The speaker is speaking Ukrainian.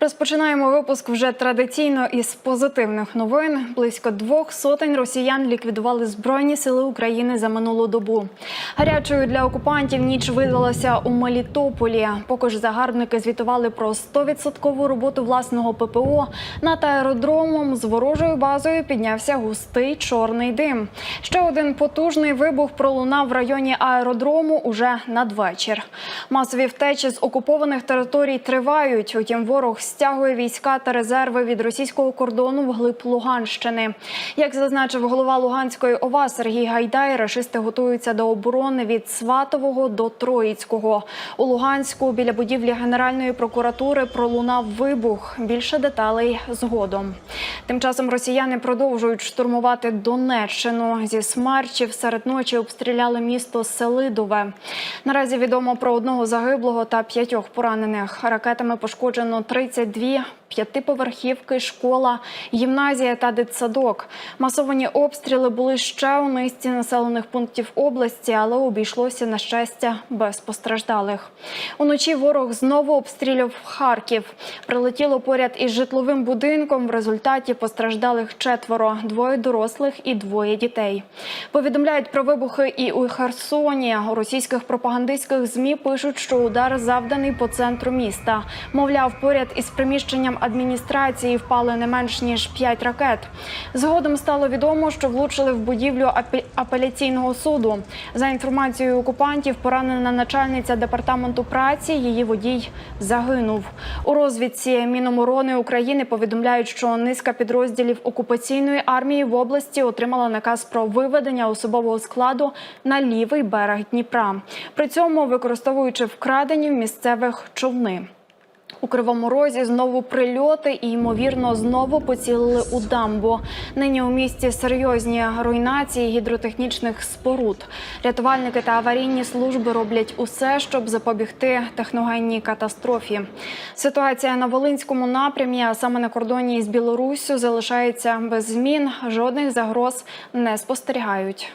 Розпочинаємо випуск вже традиційно із позитивних новин. Близько двох сотень росіян ліквідували збройні сили України за минулу добу. Гарячою для окупантів ніч видалася у Мелітополі. Поки ж загарбники звітували про 100% роботу власного ППО. Над аеродромом з ворожою базою піднявся густий чорний дим. Ще один потужний вибух пролунав в районі аеродрому уже надвечір. Масові втечі з окупованих територій тривають. Утім, ворог стягує війська та резерви від російського кордону вглиб Луганщини. Як зазначив голова Луганської ОВА Сергій Гайдай, рашисти готуються до оборони від Сватового до Троїцького. У Луганську біля будівлі Генеральної прокуратури пролунав вибух. Більше деталей згодом. Тим часом росіяни продовжують штурмувати Донеччину. Зі смерчів серед ночі обстріляли місто Селидове. Наразі відомо про одного загиблого та п'ятьох поранених. Ракетами пошкоджено 32 п'ятиповерхівки, школа, гімназія та дитсадок. Масовані обстріли були ще у низці населених пунктів області, але обійшлося на щастя без постраждалих. Уночі ворог знову обстріляв Харків. Прилетіло поряд із житловим будинком. В результаті постраждалих четверо: двоє дорослих і двоє дітей. Повідомляють про вибухи і у Херсоні. У російських пропагандистських змі пишуть, що удар завданий по центру міста. Мовляв, поряд із приміщенням адміністрації впали не менш ніж п'ять ракет. Згодом стало відомо, що влучили в будівлю апе- апеляційного суду. За інформацією окупантів, поранена начальниця департаменту праці. Її водій загинув. У розвідці Міноборони України повідомляють, що низка підрозділів окупаційної армії в області отримала наказ про виведення особового складу на лівий берег Дніпра. При цьому використовуючи вкрадені в місцевих човни. У Кривому Розі знову прильоти і, ймовірно, знову поцілили у дамбу. Нині у місті серйозні руйнації гідротехнічних споруд. Рятувальники та аварійні служби роблять усе, щоб запобігти техногенній катастрофі. Ситуація на Волинському напрямі, а саме на кордоні із Білоруссю, залишається без змін. Жодних загроз не спостерігають.